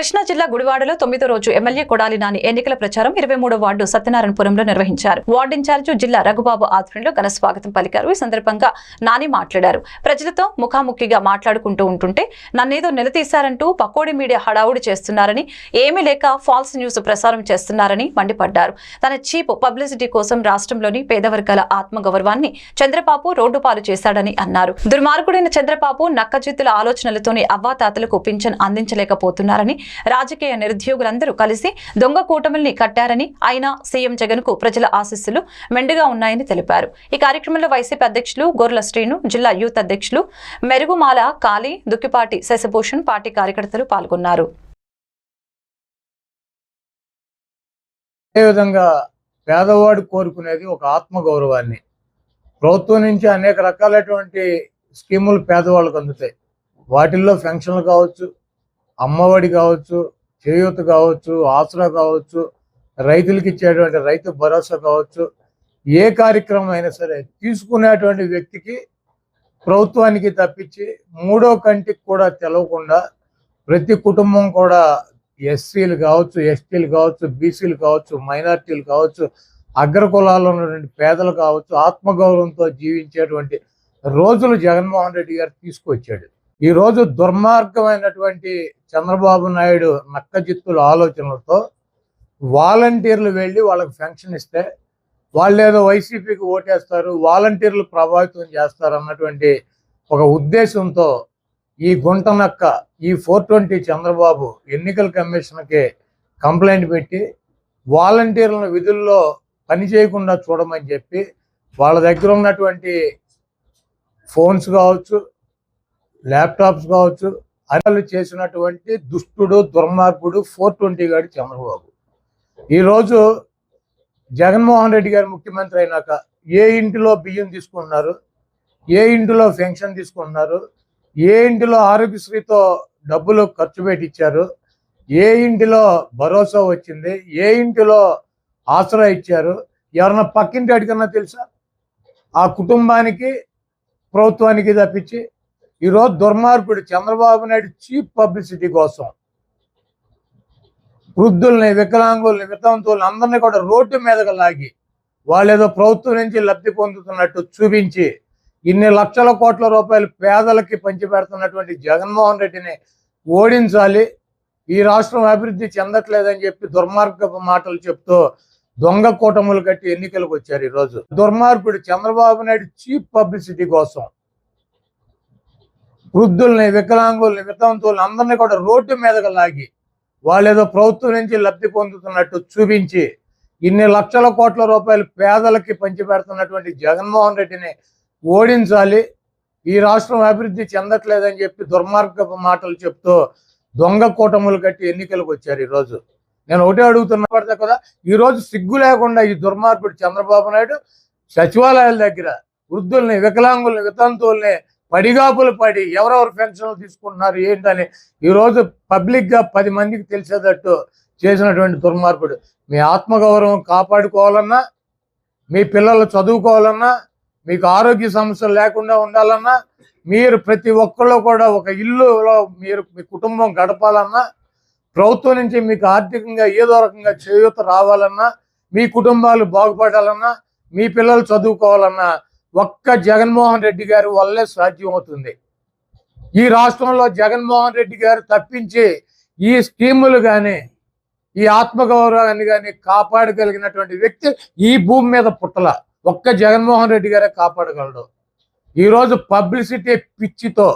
కృష్ణా జిల్లా గుడివాడలో తొమ్మిదో రోజు ఎమ్మెల్యే కొడాలి నాని ఎన్నికల ప్రచారం ఇరవై మూడో వార్డు సత్యనారాయణపురంలో నిర్వహించారు. వార్డు ఇన్ఛార్జి జిల్లా రఘుబాబు ఆధ్వర్యంలో ఘన స్వాగతం పలికారు. ఈ సందర్భంగా నాని మాట్లాడారు. ప్రజలతో ముఖాముఖిగా మాట్లాడుకుంటూ ఉంటుంటే నన్నేదో నిలదీశారంటూ పకోడి మీడియా హడావుడి చేస్తున్నారని ఏమీ లేక ఫాల్స్ న్యూస్ ప్రసారం చేస్తున్నారని మండిపడ్డారు. తన చీప్ పబ్లిసిటీ కోసం రాష్ట్రంలోని పేద వర్గాల ఆత్మగౌరవాన్ని చంద్రబాబు రోడ్డు పాలు చేశాడని అన్నారు. దుర్మార్గుడైన చంద్రబాబు నక్కజిత్తుల ఆలోచనలతోనే అవ్వాతాతలకు పింఛన్ అందించలేకపోతున్నారని రాజకీయ నిరుద్యోగులందరూ కలిసి దొంగ కూటమిల్ని కట్టారని అయినా సీఎం జగన్కు ప్రజల ఆశీస్సులు మెండుగా ఉన్నాయని తెలిపారు. ఈ కార్యక్రమంలో వైసీపీ అధ్యక్షులు గోర్ల శ్రీను జిల్లా యూత్ అధ్యక్షులు మెరుగుమాల కాళీ దుక్కిపాటి శశభూషణ్ పార్టీ కార్యకర్తలు పాల్గొన్నారు. అదేవిధంగా పేదవాడు కోరుకునేది ఒక ఆత్మగౌరవాన్ని. ప్రభుత్వం నుంచి అనేక రకాలైనటువంటి స్కీములు పేదవాళ్ళకు అందుతాయి. వాటిల్లో పెన్షన్లు కావచ్చు అమ్మఒడి కావచ్చు చేయూత కావచ్చు ఆసరా కావచ్చు రైతులకు ఇచ్చేటువంటి రైతు భరోసా కావచ్చు ఏ కార్యక్రమం అయినా సరే తీసుకునేటువంటి వ్యక్తికి ప్రభుత్వానికి తప్పించి మూడో కంటికి కూడా తెలవకుండా ప్రతి కుటుంబం కూడా ఎస్సీలు కావచ్చు ఎస్టీలు కావచ్చు బీసీలు కావచ్చు మైనార్టీలు కావచ్చు అగ్రకులాల్లో ఉన్నటువంటి పేదలు కావచ్చు ఆత్మగౌరవంతో జీవించేటువంటి రోజులు జగన్మోహన్ రెడ్డి గారు తీసుకొచ్చాడు. ఈ రోజు దుర్మార్గమైనటువంటి చంద్రబాబు నాయుడు నక్కజిత్తుల ఆలోచనలతో వాలంటీర్లు వెళ్ళి వాళ్ళకి పెన్షన్ ఇస్తే వాళ్ళు ఏదో వైసీపీకి ఓటేస్తారు వాలంటీర్లు ప్రభావితం చేస్తారు అన్నటువంటి ఒక ఉద్దేశంతో ఈ గుంట నక్క ఈ ఫోర్ ట్వంటీ చంద్రబాబు ఎన్నికల కమిషన్కి కంప్లైంట్ పెట్టి వాలంటీర్లను విధుల్లో పని చేయకుండా చూడమని చెప్పి వాళ్ళ దగ్గర ఉన్నటువంటి ఫోన్స్ కావచ్చు ల్యాప్టాప్స్ కావచ్చు అరలు చేసినటువంటి దుష్టుడు దుర్మార్గుడు ఫోర్ ట్వంటీ గాడి చంద్రబాబు. ఈరోజు జగన్మోహన్ రెడ్డి గారు ముఖ్యమంత్రి అయినాక ఏ ఇంటిలో బియ్యం తీసుకుంటున్నారు? ఏ ఇంటిలో పెన్షన్ తీసుకుంటున్నారు? ఏ ఇంటిలో ఆరోగ్యశ్రీతో డబ్బులు ఖర్చు పెట్టించారు ఏ ఇంటిలో భరోసా వచ్చింది? ఏ ఇంటిలో ఆసరా ఇచ్చారు? ఎవరన్నా పక్కింటి అడిగినా తెలుసా? ఆ కుటుంబానికి ప్రభుత్వానికి తప్పించి ఈరోజు దుర్మార్గుడు చంద్రబాబు నాయుడు చీప్ పబ్లిసిటీ కోసం వృద్ధుల్ని వికలాంగుల్ని వితంతువుల్ని అందరినీ కూడా రోడ్డు మీదకి లాగి వాళ్ళు ఏదో ప్రభుత్వం నుంచి లబ్ధి పొందుతున్నట్టు చూపించి ఇన్ని లక్షల కోట్ల రూపాయలు పేదలకి పంచిపెడుతున్నటువంటి జగన్మోహన్ రెడ్డిని ఓడించాలి. ఈ రాష్ట్రం అభివృద్ధి చెందట్లేదని చెప్పి దుర్మార్గపు మాటలు చెప్తూ దొంగ కూటములు కట్టి ఎన్నికలకు వచ్చారు ఈరోజు. దుర్మార్గుడు చంద్రబాబు నాయుడు చీప్ పబ్లిసిటీ కోసం వృద్ధుల్ని వికలాంగుల్ని వితంతువుల్ని అందరినీ కూడా రోడ్డు మీదకి లాగి వాళ్ళు ఏదో ప్రభుత్వం నుంచి లబ్ధి పొందుతున్నట్టు చూపించి ఇన్ని లక్షల కోట్ల రూపాయలు పేదలకి పంచిపెడుతున్నటువంటి జగన్మోహన్ రెడ్డిని ఓడించాలి. ఈ రాష్ట్రం అభివృద్ధి చెందట్లేదని చెప్పి దుర్మార్గపు మాటలు చెప్తూ దొంగ కూటములు కట్టి ఎన్నికలకు వచ్చారు ఈరోజు. నేను ఒకటే అడుగుతున్నా పడతా కదా ఈ రోజు సిగ్గు లేకుండా ఈ దుర్మార్గుడు చంద్రబాబు నాయుడు సచివాలయాల దగ్గర వృద్ధుల్ని వికలాంగుల్ని వితంతువుల్ని పడిగాపులు పడి ఎవరెవరు పెన్షన్లు తీసుకుంటున్నారు ఏంటని ఈరోజు పబ్లిక్గా పది మందికి తెలిసేటట్టు చేసినటువంటి దుర్మార్గుడు. మీ ఆత్మగౌరవం కాపాడుకోవాలన్నా మీ పిల్లలు చదువుకోవాలన్నా మీకు ఆరోగ్య సమస్యలు లేకుండా ఉండాలన్నా మీరు ప్రతి ఒక్కళ్ళు కూడా ఒక ఇల్లులో మీరు మీ కుటుంబం గడపాలన్నా ప్రభుత్వం నుంచి మీకు ఆర్థికంగా ఏదో రకంగా చేయూత రావాలన్నా మీ కుటుంబాలు బాగుపడాలన్నా మీ పిల్లలు చదువుకోవాలన్నా ఒక్క జగన్మోహన్ రెడ్డి గారి వల్లే సాధ్యం అవుతుంది. ఈ రాష్ట్రంలో జగన్మోహన్ రెడ్డి గారు తప్పించి ఈ స్కీములు కానీ ఈ ఆత్మగౌరవాన్ని కానీ కాపాడగలిగినటువంటి వ్యక్తి ఈ భూమి మీద పుట్టల. ఒక్క జగన్మోహన్ రెడ్డి గారే కాపాడగలడు. ఈరోజు పబ్లిసిటీ పిచ్చితో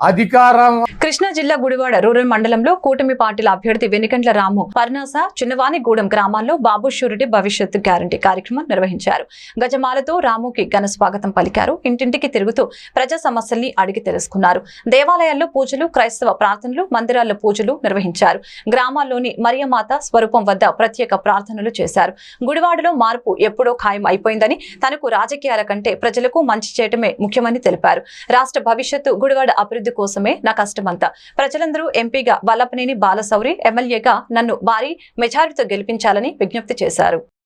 అధికారం. కృష్ణా జిల్లా గుడివాడ రూరల్ మండలంలో కూటమి పార్టీల అభ్యర్థి వెనుకంట్ల రాము పర్నాస చిన్నవానిగూడెం గ్రామాల్లో బాబు షూరిటీ భవిష్యత్తు గ్యారంటీ కార్యక్రమం నిర్వహించారు. గజమాలతో రాముకి ఘన స్వాగతం పలికారు. ఇంటింటికి తిరుగుతూ ప్రజా సమస్యల్ని అడిగి తెలుసుకున్నారు. దేవాలయాల్లో పూజలు క్రైస్తవ ప్రార్థనలు మందిరాల్లో పూజలు నిర్వహించారు. గ్రామాల్లోని మరియమాత స్వరూపం వద్ద ప్రత్యేక ప్రార్థనలు చేశారు. గుడివాడలో మార్పు ఎప్పుడో ఖాయం అయిపోయిందని తనకు రాజకీయాల కంటే ప్రజలకు మంచి చేయటమే ముఖ్యమని తెలిపారు. రాష్ట్ర భవిష్యత్తు గుడివాడ అభివృద్ధి కోసమే నా కష్టమంతా. ప్రజలందరూ ఎంపీగా వల్లపనేని బాలసౌరి ఎమ్మెల్యేగా నన్ను భారీ మెజారిటీతో గెలిపించాలని విజ్ఞప్తి చేశారు.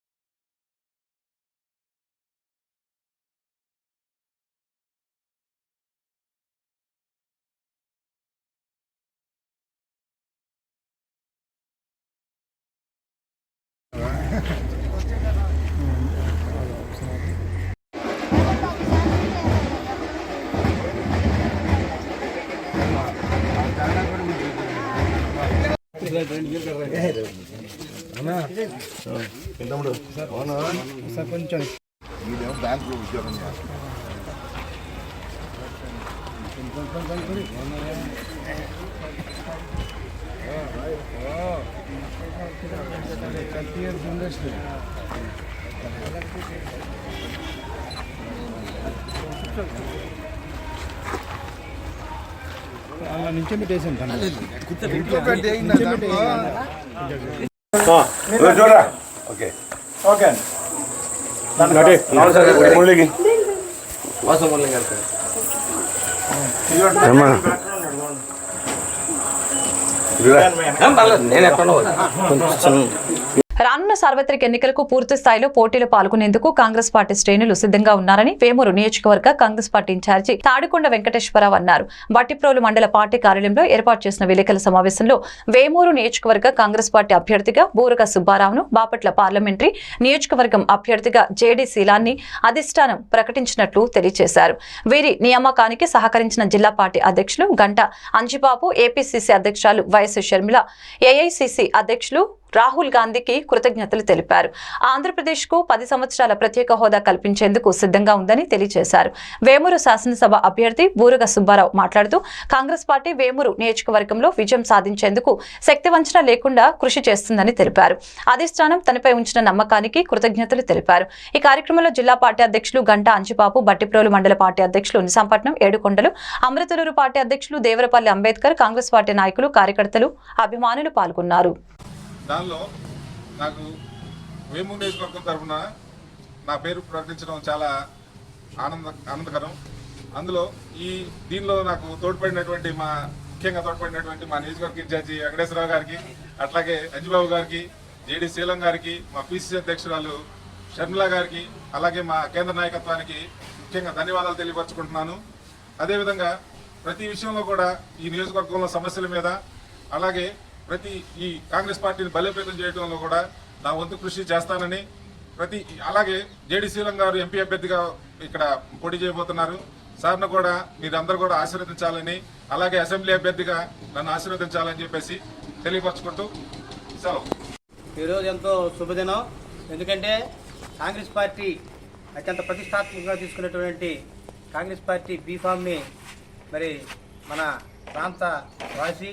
వీడేమో బ్యాంకు ఉద్యోగం చేస్తాడు ఇంకొకటి ఏంటి దాంట్లో? చూడరా ఓకే ఓకే మురళికి నేను ఎక్కడ రానున్న సార్వత్రిక ఎన్నికలకు పూర్తి స్థాయిలో పోటీలో పాల్గొనేందుకు కాంగ్రెస్ పార్టీ శ్రేణులు సిద్ధంగా ఉన్నారని వేమూరు నియోజకవర్గ Congress party in charge Thadikonda Venkateswara Rao అన్నారు. బట్టిప్రోలు మండల పార్టీ కార్యాలయంలో ఏర్పాటు చేసిన విలేకరుల సమావేశంలో వేమూరు నియోజకవర్గ కాంగ్రెస్ పార్టీ అభ్యర్థిగా బూరగ సుబ్బారావును బాపట్ల పార్లమెంటరీ నియోజకవర్గం అభ్యర్థిగా జేడీ శీలాన్ని అధిష్టానం ప్రకటించినట్లు తెలియజేశారు. వీరి నియామకానికి సహకరించిన జిల్లా పార్టీ అధ్యక్షులు గంట అంజిబాబు ఏపీసీసీ అధ్యక్షురాలు వైఎస్ షర్మిల ఏఐసీసీ అధ్యక్షులు రాహుల్ గాంధీకి కృతజ్ఞతలు తెలిపారు. ఆంధ్రప్రదేశ్కు పది సంవత్సరాల ప్రత్యేక హోదా కల్పించేందుకు సిద్ధంగా ఉందని తెలియజేశారు. వేమూరు శాసనసభ అభ్యర్థి బూరగ సుబ్బారావు మాట్లాడుతూ కాంగ్రెస్ పార్టీ వేమూరు నియోజకవర్గంలో విజయం సాధించేందుకు శక్తివంచన లేకుండా కృషి చేస్తుందని తెలిపారు. అధిష్టానం తనపై ఉంచిన నమ్మకానికి కృతజ్ఞతలు తెలిపారు. ఈ కార్యక్రమంలో జిల్లా పార్టీ అధ్యక్షులు గంటా అంజిబాబు బట్టిప్రోలు మండల పార్టీ అధ్యక్షులు నిజాంపట్నం ఏడుకొండలు అమృతలూరు పార్టీ అధ్యక్షులు దేవరపల్లి అంబేద్కర్ కాంగ్రెస్ పార్టీ నాయకులు కార్యకర్తలు అభిమానులు పాల్గొన్నారు. దానిలో నాకు వేమూరు నియోజకవర్గం తరఫున నా పేరు ప్రకటించడం చాలా ఆనంద ఆనందకరం. అందులో ఈ దీనిలో నాకు తోడ్పడినటువంటి మా ముఖ్యంగా తోడ్పడినటువంటి మా నియోజకవర్గ ఇన్ఛార్జి వెంకటేశ్వరరావు గారికి అట్లాగే అంజుబాబు గారికి జేడి శీలం గారికి మా పిసిసి అధ్యక్షురాలు షర్మిల గారికి అలాగే మా కేంద్ర నాయకత్వానికి ముఖ్యంగా ధన్యవాదాలు తెలియపరచుకుంటున్నాను. అదేవిధంగా ప్రతి విషయంలో కూడా ఈ నియోజకవర్గంలో సమస్యల మీద అలాగే ప్రతి ఈ కాంగ్రెస్ పార్టీని బలోపేతం చేయడంలో కూడా నా వంతు కృషి చేస్తానని ప్రతి అలాగే జేడి శ్రీలం గారు ఎంపీ అభ్యర్థిగా ఇక్కడ పోటీ చేయబోతున్నారు. సార్ను కూడా మీరందరూ కూడా ఆశీర్వదించాలని అలాగే అసెంబ్లీ అభ్యర్థిగా నన్ను ఆశీర్వదించాలని చెప్పేసి తెలియపరచుకుంటూ సెలవు. ఈరోజు ఎంతో శుభదినం. ఎందుకంటే కాంగ్రెస్ పార్టీ అత్యంత ప్రతిష్టాత్మకంగా తీసుకున్నటువంటి కాంగ్రెస్ పార్టీ బీఫామ్ని మరి మన ప్రాంత వాసి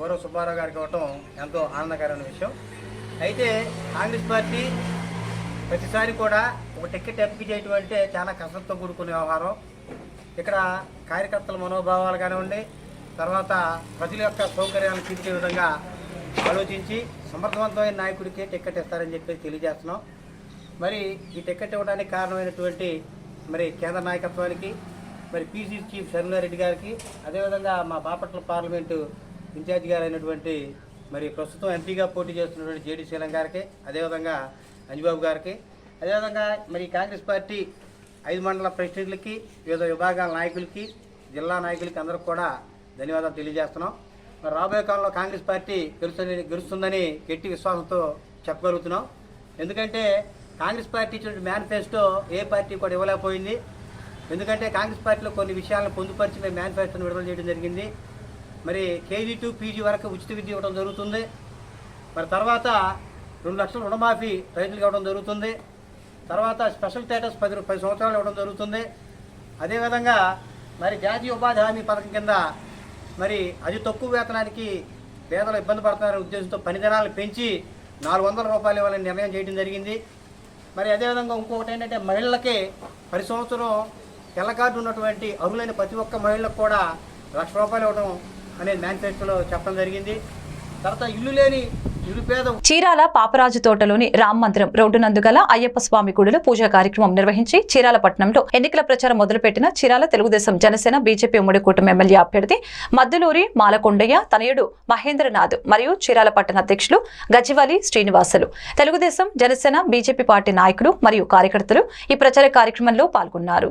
గౌరవ సుబ్బారావు గారికి ఇవ్వటం ఎంతో ఆనందకరమైన విషయం. అయితే కాంగ్రెస్ పార్టీ ప్రతిసారి కూడా ఒక టికెట్ ఎంపిక చేయటం అంటే చాలా కష్టంతో కూడుకునే వ్యవహారం. ఇక్కడ కార్యకర్తల మనోభావాలు కానివ్వండి తర్వాత ప్రజల యొక్క సౌకర్యాలను తీర్చే విధంగా ఆలోచించి సమర్థవంతమైన నాయకుడికి టికెట్ ఇస్తారని చెప్పి తెలియజేస్తున్నాం. మరి ఈ టికెట్ ఇవ్వడానికి కారణమైనటువంటి మరి కేంద్ర నాయకత్వానికి మరి పీసీ చీఫ్ శర్మిలారెడ్డి గారికి అదేవిధంగా మా బాపట్ల పార్లమెంటు ఇన్ఛార్జ్ గారు అయినటువంటి మరి ప్రస్తుతం ఎంపీగా పోటీ చేస్తున్నటువంటి జేడీ శీలం గారికి అదేవిధంగా అంజబాబు గారికి అదేవిధంగా మరి కాంగ్రెస్ పార్టీ ఐదు మండల ప్రెసిడెంట్లకి వివిధ విభాగాల నాయకులకి జిల్లా నాయకులకి అందరికి కూడా ధన్యవాదాలు తెలియజేస్తున్నాం. మరి రాబోయే కాలంలో కాంగ్రెస్ పార్టీ గెలుస్తుంది గెలుస్తుందని గట్టి విశ్వాసంతో చెప్పగలుగుతున్నాం. ఎందుకంటే కాంగ్రెస్ పార్టీ ఇచ్చినటువంటి మేనిఫెస్టో ఏ పార్టీ కూడా ఇవ్వలేకపోయింది. ఎందుకంటే కాంగ్రెస్ పార్టీలో కొన్ని విషయాలను పొందుపరిచి మేము మేనిఫెస్టోను విడుదల చేయడం జరిగింది. మరి కేజీ టు పీజీ వరకు ఉచిత విద్య ఇవ్వడం జరుగుతుంది. మరి తర్వాత రెండు లక్షల రుణమాఫీ రైతులకు ఇవ్వడం జరుగుతుంది. తర్వాత స్పెషల్ స్టేటస్ పది పది సంవత్సరాలు ఇవ్వడం జరుగుతుంది. అదేవిధంగా మరి జాతీయ ఉపాధి హామీ పథకం కింద మరి అతి తక్కువ వేతనానికి పేదలు ఇబ్బంది పడుతున్నారనే ఉద్దేశంతో పనిదినాలు పెంచి నాలుగు వందల రూపాయలు ఇవ్వాలని నిర్ణయం చేయడం జరిగింది. మరి అదేవిధంగా ఇంకొకటి ఏంటంటే మహిళలకి ప్రతి సంవత్సరం తెల్ల కార్డు ఉన్నటువంటి అర్హులైన ప్రతి ఒక్క మహిళలకు కూడా లక్ష రూపాయలు ఇవ్వడం అనేది మేనిఫెస్టోలో చెప్పడం జరిగింది. తర్వాత ఇల్లు లేని చీరాల పాపరాజు తోటలోని రామ్ మందిరం రోడ్డు నందుగల అయ్యప్ప స్వామి గుడిలో పూజా కార్యక్రమం నిర్వహించి చీరాల పట్టణంలో ఎన్నికల ప్రచారం మొదలుపెట్టిన చీరాల తెలుగుదేశం జనసేన బీజేపీ ఉమ్మడి కూటమి ఎమ్మెల్యే అభ్యర్థి మద్దులూరి మాలకొండయ్య తనయుడు మహేంద్రనాథ్ మరియు చీరాల పట్టణ అధ్యక్షులు గజివాలి శ్రీనివాసులు. తెలుగుదేశం జనసేన బీజేపీ పార్టీ నాయకులు మరియు కార్యకర్తలు ఈ ప్రచార కార్యక్రమంలో పాల్గొన్నారు.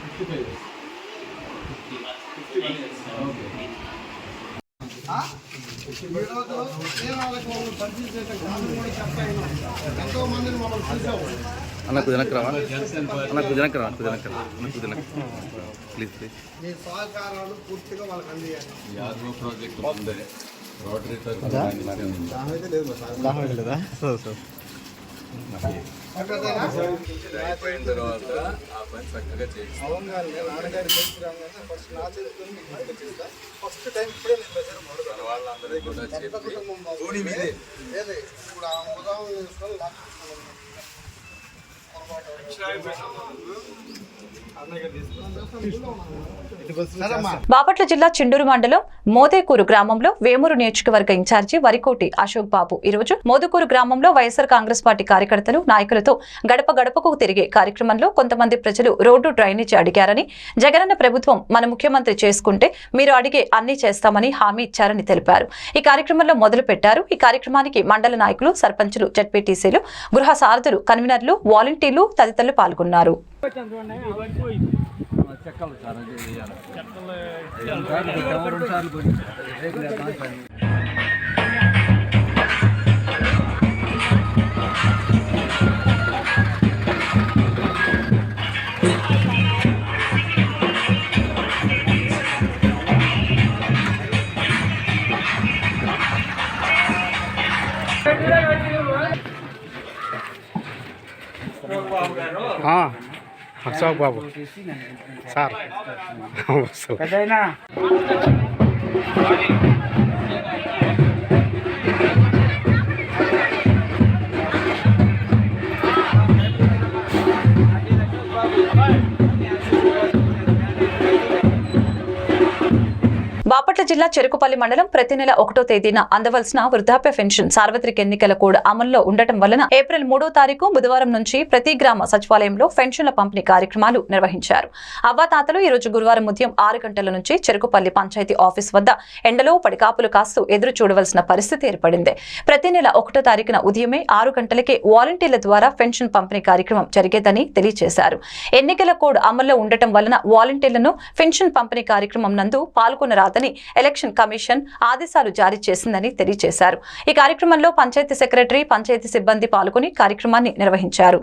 Fifty five years fifty one years okay ఈరోజు వాళ్ళు పరిచయం కూడా ఎంతో మందిని మనం చూసాము అన్న అన్న అన్న కుదనకు ప్లీజ్ ప్లీజ్ మీ సహకారాలు పూర్తిగా వాళ్ళకి అందియాలి. యాదవ ప్రాజెక్ట్ ఉందే రోటరీ తరఫున అయితే లేదు మా సార్ అయిపోయిన తర్వాత ఆ పని చక్కగా చేసి అవును నాన్నగారి రాగానే ఫస్ట్ నా చేతితో మీకు తీసుకొచ్చేస్తా ఫస్ట్ టైం ఇప్పుడే నేను మెసేజ్ మొదలు వాళ్ళందరికీ కూడా చెప్పి. పోనీ మీదే. ఏది? ఇప్పుడు ఆ ఉదాహరణ తీసుకొని. బాపట్ల జిల్లా చిండూరు మండలం మోదేకూరు గ్రామంలో వేమూరు నియోజకవర్గ ఇన్ఛార్జి వరికోటి అశోక్ బాబు. ఈరోజు మోదుకూరు గ్రామంలో వైఎస్ఆర్ కాంగ్రెస్ పార్టీ కార్యకర్తలు నాయకులతో గడప గడపకు తిరిగే కార్యక్రమంలో కొంతమంది ప్రజలు రోడ్డు డ్రైనేజీ అడిగారని జగనన్న ప్రభుత్వం మన ముఖ్యమంత్రి చేసుకుంటే మీరు అడిగే అన్ని చేస్తామని హామీ ఇచ్చారని తెలిపారు. ఈ కార్యక్రమంలో మొదలు పెట్టారు. ఈ కార్యక్రమానికి మండల నాయకులు సర్పంచులు జడ్పీటీసీలు గృహ సారథులు కన్వీనర్లు వాలంటీర్లు తదితరులు పాల్గొన్నారు. చెక్కలు సార్ అది చెక్కలు రెండు సార్లు అశోక్ బాబు సార్ బాపట్ల జిల్లా చెరుకుపల్లి మండలం ప్రతి నెల ఒకటో తేదీన అందవలసిన వృద్ధాప్య పెన్షన్ సార్వత్రిక ఎన్నికల కోడ్ అమల్లో ఉండటం వలన ఏప్రిల్ మూడో తారీఖు బుధవారం నుంచి ప్రతి గ్రామ సచివాలయంలో పెన్షన్ల పంపిణీ కార్యక్రమాలు నిర్వహించారు. అవ్వాతాతలు ఈరోజు గురువారం ఉదయం ఆరు గంటల నుంచి చెరుకుపల్లి పంచాయతీ ఆఫీస్ వద్ద ఎండలో పడికాపులు కాస్తూ ఎదురు చూడవలసిన పరిస్థితి ఏర్పడింది. ప్రతి నెల ఒకటో తారీఖున ఉదయమే ఆరు గంటలకే వాలంటీర్ల ద్వారా పెన్షన్ పంపిణీ కార్యక్రమం జరిగేదని తెలియజేశారు. ఎన్నికల కోడ్ అమల్లో ఉండటం వలన వాలంటీర్లను పెన్షన్ పంపిణీ కార్యక్రమం నందు పాల్గొనరాదని ఎలక్షన్ కమిషన్ ఆదేశాలు జారీ చేసిందని తెలియజేశారు. ఈ కార్యక్రమంలో పంచాయతీ సెక్రటరీ పంచాయతీ సిబ్బంది పాల్గొని కార్యక్రమాన్ని నిర్వహించారు.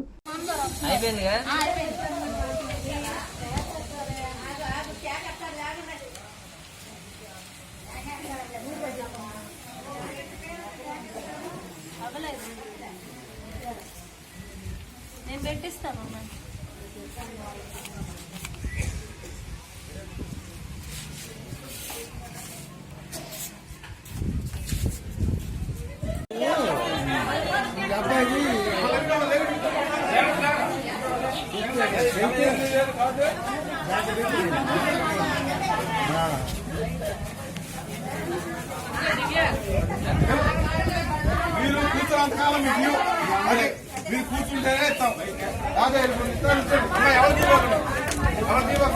మీరు కూర్చున్నంతకాలం మీకు అదే మీరు కూర్చుంటేనే ఇస్తాం? అదే ఇప్పుడు ఇస్తాను, ఇస్తాను. అమ్మా,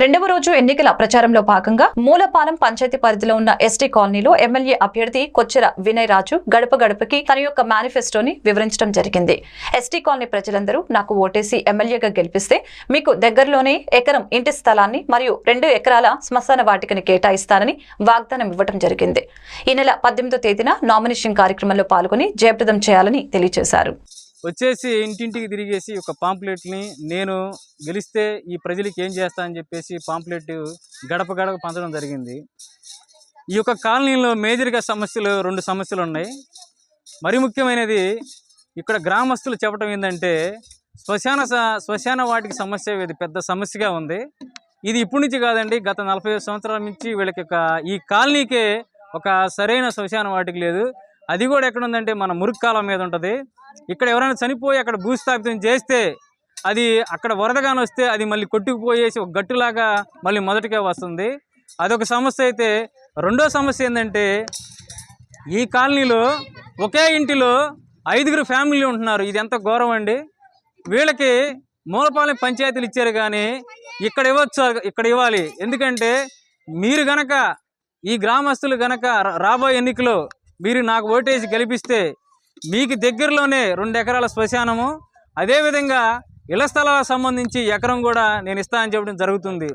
రెండవ రోజు ఎన్నికల ప్రచారంలో భాగంగా మూలపాలెం పంచాయతీ పరిధిలో ఉన్న ఎస్టీ కాలనీలో ఎమ్మెల్యే అభ్యర్థి కొచ్చెర వినయ్ రాజు గడప గడపకి తన యొక్క మేనిఫెస్టోని వివరించడం జరిగింది. ఎస్టీ కాలనీ ప్రజలందరూ నాకు ఓటేసి ఎమ్మెల్యేగా గెలిపిస్తే మీకు దగ్గరలోనే ఎకరం ఇంటి స్థలాన్ని మరియు రెండు ఎకరాల శ్మశాన వాటికని కేటాయిస్తానని వాగ్దానం ఇవ్వడం జరిగింది. ఈ నెల పద్దెనిమిదో తేదీన నామినేషన్ కార్యక్రమంలో పాల్గొని జయప్రదం చేయాలని తెలియజేశారు. వచ్చేసి ఇంటింటికి తిరిగేసి ఒక పాంప్లెట్ని నేను గెలిస్తే ఈ ప్రజలకి ఏం చేస్తా అని చెప్పేసి పాంప్లెట్ గడప గడప పంచడం జరిగింది. ఈ యొక్క కాలనీలో మేజర్గా సమస్యలు రెండు సమస్యలు ఉన్నాయి. మరి ముఖ్యమైనది ఇక్కడ గ్రామస్తులు చెప్పడం ఏంటంటే శ్మశాన శ్మశాన వాటికి సమస్య ఇది పెద్ద సమస్యగా ఉంది. ఇది ఇప్పటి నుంచి కాదండి గత నలభై సంవత్సరాల నుంచి వీళ్ళకి ఒక ఈ కాలనీకే ఒక సరైన శ్మశాన వాటికి లేదు. అది కూడా ఎక్కడ ఉందంటే మన మురుగు కాలం మీద ఉంటుంది. ఇక్కడ ఎవరైనా చనిపోయి అక్కడ భూస్థాపితం చేస్తే అది అక్కడ వరదగాని వస్తే అది మళ్ళీ కొట్టుకుపోయేసి ఒక గట్టులాగా మళ్ళీ మొదటికే వస్తుంది. అదొక సమస్య అయితే. రెండో సమస్య ఏంటంటే ఈ కాలనీలో ఒకే ఇంటిలో ఐదుగురు ఫ్యామిలీ ఉంటున్నారు. ఇది ఎంత ఘోరం అండి. వీళ్ళకి మూలపాలెం పంచాయతీలు ఇచ్చారు కానీ ఇక్కడ ఇవ్వచ్చు ఇక్కడ ఇవ్వాలి. ఎందుకంటే మీరు గనక ఈ గ్రామస్తులు గనక రా- రాబోయే ఎన్నికలో మీరు నాకు ఓటేసి గెలిపిస్తే మీకు దగ్గరలోనే రెండు ఎకరాల శ్మశానము. అదేవిధంగా ఇళ్ళ స్థలాలకు సంబంధించి ఎకరం కూడా నేను ఇస్తా అని చెప్పడం జరుగుతుంది.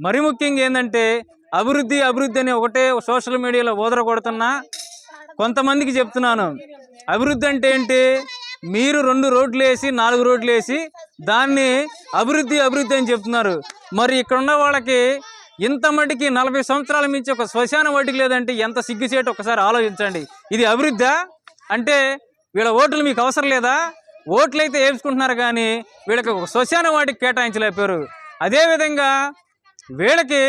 మరి ముఖ్యంగా ఏంటంటే అభివృద్ధి అభివృద్ధి అని ఒకటే సోషల్ మీడియాలో ఓదర కొడుతున్నా కొంతమందికి చెప్తున్నాను. అభివృద్ధి అంటే ఏంటి? మీరు రెండు రోడ్లు వేసి నాలుగు రోడ్లు వేసి దాన్ని అభివృద్ధి అభివృద్ధి అని చెప్తున్నారు. మరి ఇక్కడ ఉన్న వాళ్ళకి ఇంత మటుకి నలభై సంవత్సరాల మించి ఒక శ్మశానం వాటికి లేదంటే ఎంత సిగ్గుచేటు? ఒకసారి ఆలోచించండి. ఇది అభివృద్ధా? అంటే వీళ్ళ ఓట్లు మీకు అవసరం లేదా? ఓట్లు అయితే వేయించుకుంటున్నారు కానీ వీళ్ళకి ఒక శ్మశాన వాటికి కేటాయించలేపారు అదేవిధంగా వీళ్ళకి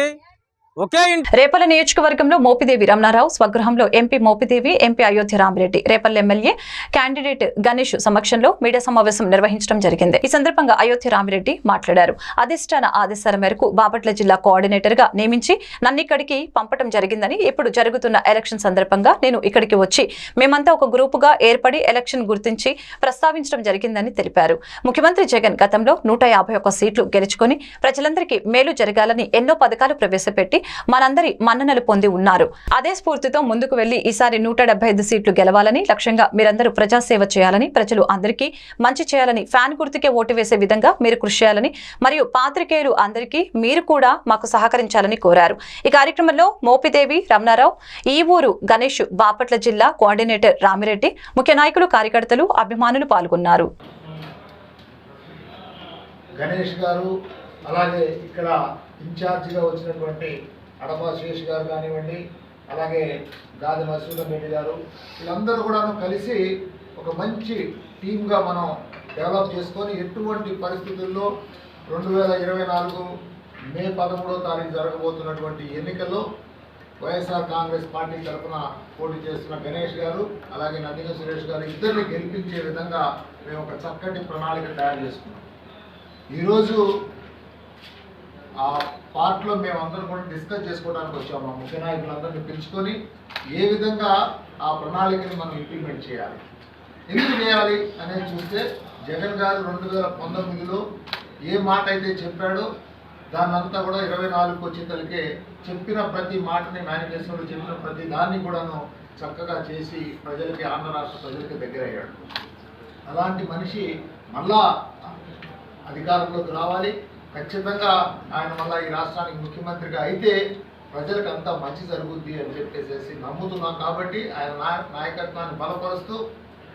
రేపల్ల నియోజకవర్గంలో Mopidevi Ramanarao స్వగృహంలో MP Mopidevi MP Ayodhya Rami Reddy Repalle MLA candidate Ganesh సమక్షంలో మీడియా సమావేశం నిర్వహించడం జరిగింది. ఈ సందర్భంగా అయోధ్య రామిరెడ్డి మాట్లాడారు. అధిష్టాన ఆదేశాల మేరకు బాపట్ల జిల్లా కోఆర్డినేటర్గా నియమించి నన్ను ఇక్కడికి పంపడం జరిగిందని ఇప్పుడు జరుగుతున్న ఎలక్షన్ సందర్భంగా నేను ఇక్కడికి వచ్చి మేమంతా ఒక గ్రూపుగా ఏర్పడి ఎలక్షన్ గుర్తించి ప్రస్తావించడం జరిగిందని తెలిపారు. ముఖ్యమంత్రి జగన్ గతంలో నూట యాభై ఒక్క సీట్లు గెలుచుకొని ప్రజలందరికీ మేలు జరగాలని ఎన్నో పథకాలు ప్రవేశపెట్టి మనందరి మన్ననలు పొంది ఉన్నారు. అదే స్ఫూర్తితో ముందుకు వెళ్ళి ఈసారి నూట డెబ్బై ఐదు సీట్లు గెలవాలని లక్ష్యంగా మీరందరూ ప్రజాసేవ చేయాలని ప్రజలు అందరికీ మంచి చేయాలని ఫ్యాన్ గుర్తుకే ఓటు వేసే విధంగా మీరు కృషి చేయాలని మరియు పాత్రికేయులు అందరికీ మీరు కూడా మాకు సహకరించాలని కోరారు. ఈ కార్యక్రమంలో మోపిదేవి రమణారావు ఈ ఊరు గణేష్ బాపట్ల జిల్లా కోఆర్డినేటర్ రామిరెడ్డి ముఖ్య నాయకులు కార్యకర్తలు అభిమానులు పాల్గొన్నారు. గణేష్ గారు అలాగే ఇక్కడ ఇన్ఛార్జిగా వచ్చినటువంటి అడమ శేష్ గారు కానివ్వండి అలాగే గాది మసూదన్ రెడ్డి గారు వీళ్ళందరూ కూడాను కలిసి ఒక మంచి టీమ్గా మనం డెవలప్ చేసుకొని ఎటువంటి పరిస్థితుల్లో రెండు వేల ఇరవై నాలుగు మే పదమూడో తారీఖు జరగబోతున్నటువంటి ఎన్నికల్లో వైఎస్ఆర్ కాంగ్రెస్ పార్టీ తరఫున పోటీ చేస్తున్న గణేష్ గారు అలాగే నందిగ సురేష్ గారు ఇద్దరిని గెలిపించే విధంగా మేము ఒక చక్కటి ప్రణాళిక తయారు చేసుకున్నాం. ఈరోజు ఆ పార్ట్లో మేము అందరం కూడా డిస్కస్ చేసుకోవడానికి వచ్చాము. మా ముఖ్య నాయకులందరినీ పిలుచుకొని ఏ విధంగా ఆ ప్రణాళికని మనం ఇంప్లిమెంట్ చేయాలి? ఎందుకు చేయాలి అనేది చూస్తే జగన్ గారు రెండు వేల పంతొమ్మిదిలో ఏ మాట అయితే చెప్పాడో దాన్నంతా కూడా ఇరవై నాలుగుకి వచ్చేసరికి చెప్పిన ప్రతి మాటని మేనిఫెస్టోలో చెప్పిన ప్రతి దాన్ని కూడాను చక్కగా చేసి ప్రజలకి ఆంధ్ర రాష్ట్ర ప్రజలకి దగ్గర అయ్యాడు అలాంటి మనిషి మళ్ళా అధికారంలోకి రావాలి. ఖచ్చితంగా ఆయన వల్ల ఈ రాష్ట్రానికి ముఖ్యమంత్రిగా అయితే ప్రజలకు అంతా మంచి జరుగుద్ది అని చెప్పేసి నమ్ముతున్నాం కాబట్టి ఆయన నాయకత్వాన్ని బలపరుస్తూ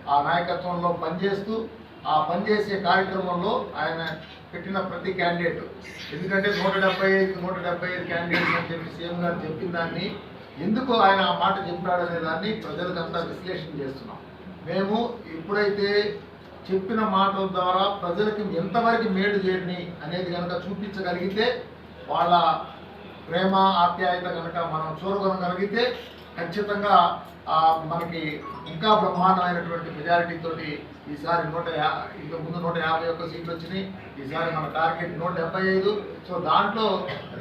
ఆ నాయకత్వంలో పనిచేస్తూ ఆ పనిచేసే కార్యక్రమంలో ఆయన పెట్టిన ప్రతి క్యాండిడేట్ ఎందుకంటే నూట డెబ్బై ఐదు నూట డెబ్బై ఐదు క్యాండిడేట్స్ అని చెప్పి సీఎం గారు చెప్పిన దాన్ని ఎందుకు ఆయన ఆ మాట చెప్పాడనే దాన్ని ప్రజలకంతా విశ్లేషణ చేస్తున్నాం. మేము ఎప్పుడైతే చెప్పిన మాటల ద్వారా ప్రజలకి ఎంతవరకు మేలు చేయని అనేది కనుక చూపించగలిగితే వాళ్ళ ప్రేమ ఆప్యాయత కనుక మనం చూడగలగలిగితే ఖచ్చితంగా మనకి ఇంకా బ్రహ్మాండమైనటువంటి మెజారిటీతో ఈసారి నూట యా ఇంతకు ముందు నూట యాభై ఒక్క సీట్లు వచ్చినాయి. ఈసారి మన టార్గెట్ నూట డెబ్బై ఐదు. సో దాంట్లో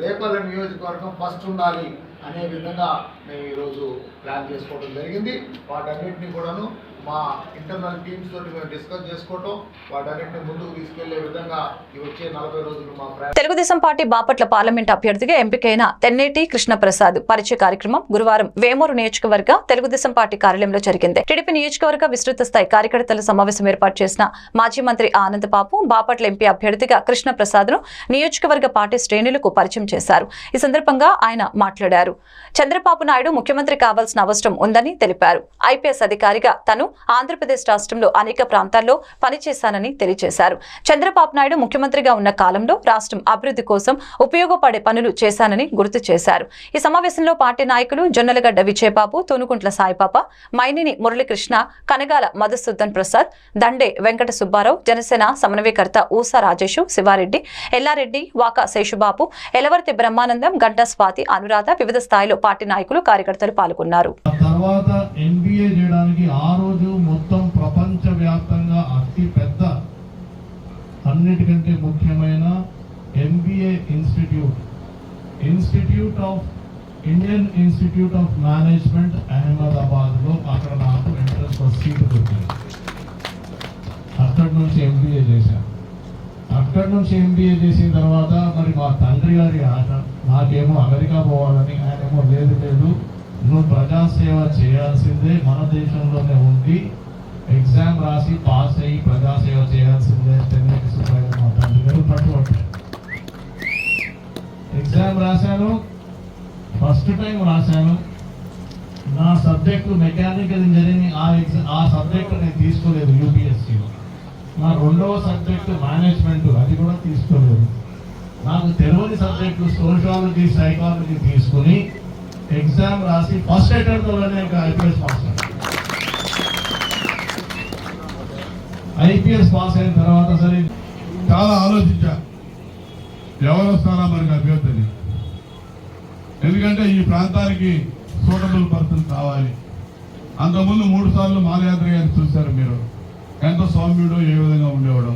రేపల్ల నియోజకవర్గం ఫస్ట్ ఉండాలి అనే విధంగా మేము ఈరోజు ప్లాన్ చేసుకోవడం జరిగింది. వాటన్నింటినీ కూడాను మా ఇంటర్నల్ టీమ్స్ తోటి మేము డిస్కస్ చేసుకోవటం వాటన్నింటిని ముందుకు తీసుకెళ్ళే విధంగా ఈ వచ్చే నలభై రోజులు మా తెలుగుదేశం పార్టీ బాపట్ల పార్లమెంట్ అభ్యర్థిగా ఎంపికైన తెన్నేటి కృష్ణప్రసాద్ పరిచయ కార్యక్రమం గురువారం వేమూరు నియోజకవర్గ తెలుగుదేశం పార్టీ కార్యాలయంలో జరిగింది. టీడీపీ నియోజకవర్గ విస్తృత స్థాయి కార్యకర్తల సమావేశం ఏర్పాటు చేసిన మాజీ మంత్రి ఆనందబాబు బాపట్ల ఎంపీ అభ్యర్థిగా కృష్ణప్రసాద్ను నియోజకవర్గ పార్టీ శ్రేణులకు పరిచయం చేశారు. ఈ సందర్భంగా ఆయన మాట్లాడారు. చంద్రబాబు నాయుడు ముఖ్యమంత్రి కావాల్సిన అవసరం ఉందని తెలిపారు. ఐపీఎస్ అధికారిగా తను ఆంధ్రప్రదేశ్ రాష్ట్రంలో అనేక ప్రాంతాల్లో పనిచేశానని తెలియజేశారు. చంద్రబాబు నాయుడు ముఖ్యమంత్రిగా ఉన్న కాలంలో రాష్ట్రం అభివృద్ధి కోసం ఉపయోగపడే పనులు చేశానని గుర్తు చేశారు. ఈ సమావేశంలో పార్టీ నాయకులు జొన్నలగడ్డ విజయబాబు తూనుకుంట్ల సాయిపాప మైనిని మురళీకృష్ణ కనగాల మధుసూదన్ ప్రసాద్ దండే వెంకట సుబ్బారావు జనసేన సమన్వయకర్త ఊసా రాజేష్ శివారెడ్డి ఎల్లారెడ్డి వాకా శేషుబాబు ఎలవర్తి బ్రహ్మానందం గడ్డ స్వాతి అనురాధ వివిధ స్థాయిలో పార్టీ నాయకులు కార్యకర్తలు పాల్గొన్నారు. తర్వాత ఎంబీఏ చేయడానికి ఆ రోజు మొత్తం ప్రపంచవ్యాప్తంగా అతి పెద్ద అన్నిటికంటే ముఖ్యమైన MBA institute institute of Indian institute of management అహ్మదాబాద్లో అక్కడ నాకు ఎంట్రన్స్ ఫస్ట్ సీట్ దొరికింది. అక్కడి నుంచి ఎంబీఏ చేశాను అక్కడి నుంచి ఎంబీఏ చేసిన తర్వాత మరి మా తండ్రి గారి ఆట నాకేమో అమెరికా పోవాలని ఆయనేమో లేదు లేదు నువ్వు ప్రజాసేవ చేయాల్సిందే మన దేశంలోనే ఉండి ఎగ్జామ్ రాసి పాస్ అయ్యి ప్రజాసేవ చేయాల్సిందే చెన్నై సుబ్బారెడ్డి మా తండ్రి గారు పట్టుబట్టారు. ఎగ్జామ్ రాశాను ఫస్ట్ టైం రాశాను. నా సబ్జెక్టు మెకానికల్ ఇంజనీరింగ్ ఆ ఎగ్జామ్ ఆ సబ్జెక్టు నేను తీసుకోలేదు యూపీఎస్సీలో నా రెండవ సబ్జెక్టు మేనేజ్మెంట్ అది కూడా తీసుకోలేదు. నాకు తెలియని సబ్జెక్టు సోషాలజీ సైకాలజీ తీసుకుని ఎగ్జామ్ రాసి ఫస్ట్ అటెంప్ట్లోనే ఐపీఎస్ పాస్ ఐపీఎస్ పాస్ అయిన తర్వాత సరే చాలా ఆలోచించా. ఎవరు వస్తారా మనకి అభ్యర్థిని? ఎందుకంటే ఈ ప్రాంతానికి సూటబుల్ పర్సన్ కావాలి. అంతకుముందు మూడు సార్లు మాలయాత్ర గారిని చూశారు మీరు. ఎంత సౌమ్యుడు ఏ విధంగా ఉండేవాడు.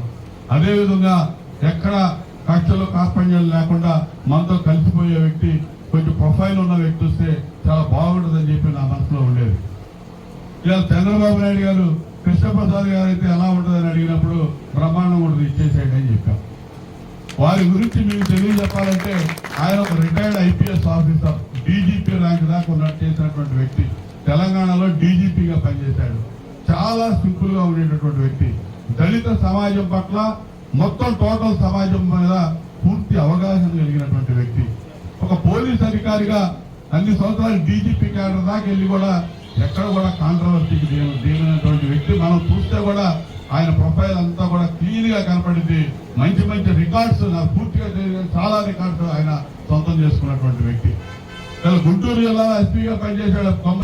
అదేవిధంగా ఎక్కడ కక్షలు కాస్పంజలు లేకుండా మనతో కలిసిపోయే వ్యక్తి కొంచెం ప్రొఫైల్ ఉన్న వ్యక్తి వస్తే చాలా బాగుంటుందని చెప్పి నా మనసులో ఉండేది. ఇలా చంద్రబాబు నాయుడు గారు కృష్ణప్రసాద్ గారు అయితే ఎలా ఉంటుందని అడిగినప్పుడు బ్రహ్మాండం ఉంటుంది ఇచ్చేసేయండి అని చెప్పాం. వారి గురించి మీకు తెలియజెప్పాలంటే ఆయన ఒక retired IPS officer DGP rank దాకా ఉన్నట్టు చేసినటువంటి వ్యక్తి. తెలంగాణలో డీజీపీగా పనిచేశాడు. చాలా సింపుల్గా ఉండేటటువంటి వ్యక్తి. దళిత సమాజం పట్ల మొత్తం టోటల్ సమాజం మీద పూర్తి అవగాహన కలిగినటువంటి వ్యక్తి. ఒక పోలీస్ అధికారిగా అన్ని సంవత్సరాలు డీజీపీ క్యాడర్ దాకా వెళ్ళి కూడా ఎక్కడ కూడా కాంట్రవర్సీకి దిగినటువంటి వ్యక్తి. మనం చూస్తే కూడా ఆయన ప్రొఫైల్ అంతా కూడా క్లీన్గా కనపడింది. మంచి మంచి రికార్డ్స్ నాకు పూర్తిగా చాలా రికార్డ్స్ ఆయన సొంతం చేసుకున్నటువంటి వ్యక్తి.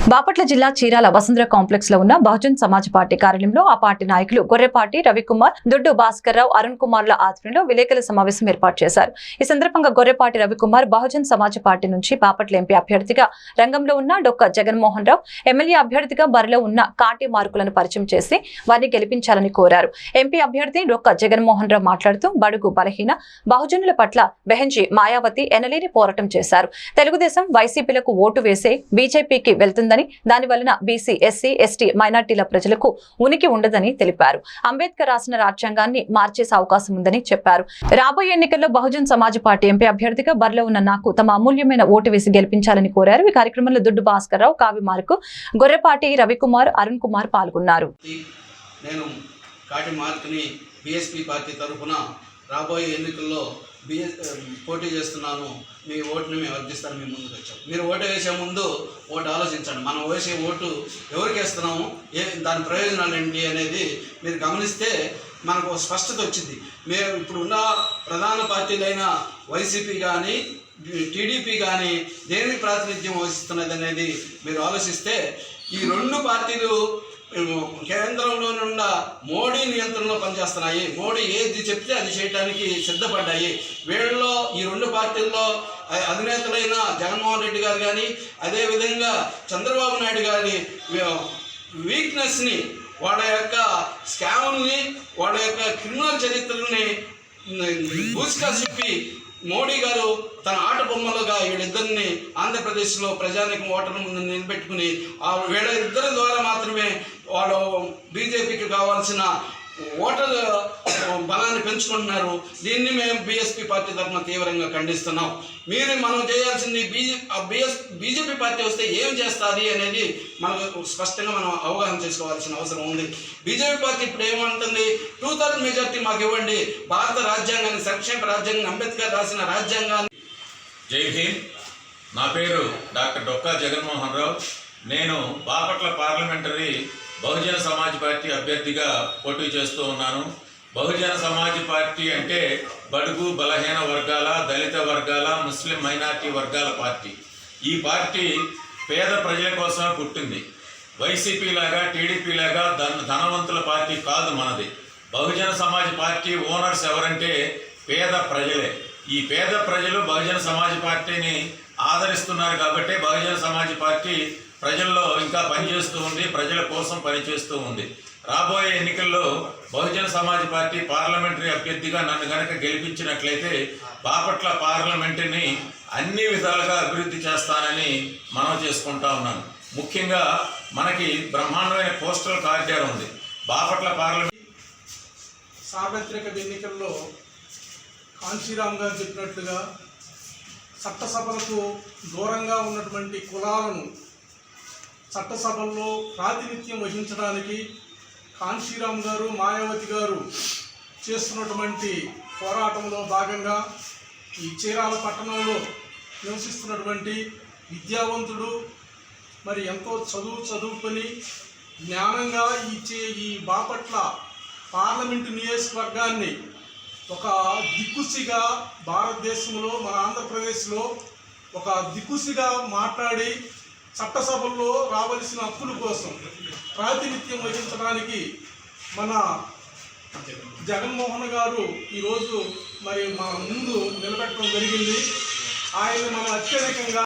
బాపట్ల జిల్లా చీరాల వసుంధర కాంప్లెక్స్లో ఉన్న బహుజన్ సమాజ్ పార్టీ కార్యాలయంలో ఆ పార్టీ నాయకులు గొర్రెపాటి రవికుమార్ దుడ్డు భాస్కర్ రావు అరుణ్ కుమార్ ల ఆధ్వర్యంలో విలేకరుల సమావేశం ఏర్పాటు చేశారు. ఈ సందర్భంగా గొర్రెపాటి రవికుమార్ బహుజన్ సమాజ్ పార్టీ నుంచి బాపట్ల ఎంపీ అభ్యర్థిగా రంగంలో ఉన్న డొక్క జగన్మోహన్ రావు ఎమ్మెల్యే అభ్యర్థిగా బరిలో ఉన్న కాటి మార్కులను పరిచయం చేసి వారిని గెలిపించాలని కోరారు. ఎంపీ అభ్యర్థి డొక్క జగన్మోహన్ రావు మాట్లాడుతూ బడుగు బలహీన బహుజనుల పట్ల బెహెంజీ మాయావతి ఎనలేని పోరాటం చేశారు. తెలుగుదేశం వైసీపీలకు ఓటు వేసే బీజేపీకి వెళ్తుందని దాని వలన బీసీ ఎస్సీ ఎస్టీ మైనార్టీల ప్రజలకు ఉనికి ఉండదని తెలిపారు. అంబేద్కర్ రాసిన రాజ్యాంగాన్ని మార్చేసే అవకాశం ఉందని చెప్పారు. రాబోయే ఎన్నికల్లో బహుజన్ సమాజ్ పార్టీ ఎంపీ అభ్యర్థిగా బరిలో ఉన్న నాకు తమ అమూల్యమైన ఓటు వేసి గెలిపించాలని కోరారు. ఈ కార్యక్రమంలో దుడ్డు భాస్కర్ రావు కావి మార్కు గొర్రెపాటి రవికుమార్ అరుణ్ కుమార్ పాల్గొన్నారు. నేను కాటి మార్క్ని బీఎస్పీ పార్టీ తరఫున రాబోయే ఎన్నికల్లో బిఎస్ పోటీ చేస్తున్నాను మీ ఓటుని మేము వర్ధిస్తాను మీ ముందుకు వచ్చాం. మీరు ఓటు వేసే ముందు ఓటు ఆలోచించండి. మనం వేసే ఓటు ఎవరికి వేస్తున్నాము ఏ దాని ప్రయోజనాలు ఏంటి అనేది మీరు గమనిస్తే మనకు స్పష్టత వచ్చింది. మేము ఇప్పుడు ఉన్న ప్రధాన పార్టీలైన వైసీపీ కానీ టీడీపీ కానీ దేనికి ప్రాతినిధ్యం వహిస్తున్నది అనేది మీరు ఆలోచిస్తే ఈ రెండు పార్టీలు ఏమో కేంద్రంలో మోడీ నియంత్రణలో పనిచేస్తున్నాయి. మోడీ ఏది చెప్తే అది చేయడానికి సిద్ధపడ్డాయి. వీళ్ళలో ఈ రెండు పార్టీల్లో అధినేతలైన జగన్మోహన్ రెడ్డి గారు కానీ అదేవిధంగా చంద్రబాబు నాయుడు గారి వీక్నెస్ని వాళ్ళ యొక్క స్కామ్ని వాళ్ళ యొక్క క్రిమినల్ చరిత్రని బూస్కా చెప్పి మోడీ గారు తన ఆట బొమ్మలుగా వీళ్ళిద్దరిని ఆంధ్రప్రదేశ్లో ప్రజానికి ఓటర్ ముందు నిలబెట్టుకుని ఆ వీళ్ళ ఇద్దరి ద్వారా మాత్రమే వాళ్ళు బీజేపీకి కావాల్సిన ఓటర్ బలాన్ని పెంచుకుంటున్నారు. దీన్ని మేము బీఎస్పీ పార్టీ తరఫున తీవ్రంగా ఖండిస్తున్నాం. మీరు మనం చేయాల్సింది బీజే బిఎస్ బీజేపీ పార్టీ వస్తే ఏం చేస్తుంది అనేది మనకు స్పష్టంగా మనం అవగాహన చేసుకోవాల్సిన అవసరం ఉంది. బీజేపీ పార్టీ ఇప్పుడు ఏమంటుంది? టూ థర్డ్ మెజార్టీ మాకు ఇవ్వండి. భారత రాజ్యాంగాన్ని సంక్షేమ రాజ్యాంగం అంబేద్కర్ రాసిన రాజ్యాంగాన్ని. జై భీమ్. నా పేరు డాక్టర్ డొక్కా జగన్మోహన్ రావు. నేను బాపట్ల పార్లమెంటరీ బహుజన సమాజ్ పార్టీ అభ్యర్థిగా పోటీ చేస్తూ ఉన్నాను. బహుజన సమాజ్ పార్టీ అంటే బడుగు బలహీన వర్గాల దళిత వర్గాల ముస్లిం మైనార్టీ వర్గాల పార్టీ. ఈ పార్టీ పేద ప్రజల కోసం పుట్టింది. వైసీపీ లాగా టీడీపీ లాగా ధన ధనవంతుల పార్టీ కాదు మనది. బహుజన సమాజ్ పార్టీ ఓనర్స్ ఎవరంటే పేద ప్రజలే. ఈ పేద ప్రజలు బహుజన సమాజ్ పార్టీని ఆదరిస్తున్నారు కాబట్టి బహుజన సమాజ్ పార్టీ ప్రజల్లో ఇంకా పనిచేస్తూ ఉంది ప్రజల కోసం పనిచేస్తూ ఉంది. రాబోయే ఎన్నికల్లో బహుజన సమాజ్ పార్టీ పార్లమెంటరీ అభ్యర్థిగా నన్ను గనక గెలిపించినట్లయితే బాపట్ల పార్లమెంటుని అన్ని విధాలుగా అభివృద్ధి చేస్తానని మనం చేసుకుంటా ఉన్నాను. ముఖ్యంగా మనకి బ్రహ్మాండమైన పోస్టల్ కారిడార్ ఉంది. బాపట్ల పార్లమెంట్ సార్వత్రిక ఎన్నికల్లో కాంశీరామ్ గారు చెప్పినట్లుగా చట్టసభలకు దూరంగా ఉన్నటువంటి కులాలను చట్టసభల్లో ప్రాతినిధ్యం వహించడానికి కాన్శీరామ్ గారు మాయావతి గారు చేస్తున్నటువంటి పోరాటంలో భాగంగా ఈ చీరాల పట్టణంలో నివసిస్తున్నటువంటి విద్యావంతుడు మరి ఎంతో చదువు చదువుకొని జ్ఞానంగా ఈ చే ఈ బాపట్ల పార్లమెంటు నియోజకవర్గాన్ని ఒక దిక్కుసిగా భారతదేశంలో మన ఆంధ్రప్రదేశ్లో ఒక దిక్కుసిగా మాట్లాడి చట్టసభల్లో రావలసిన హక్కుల కోసం ప్రాతినిధ్యం వహించడానికి మన జగన్మోహన్ గారు ఈరోజు మరి మా ముందు నిలబెట్టడం జరిగింది. ఆయన మనం అత్యధికంగా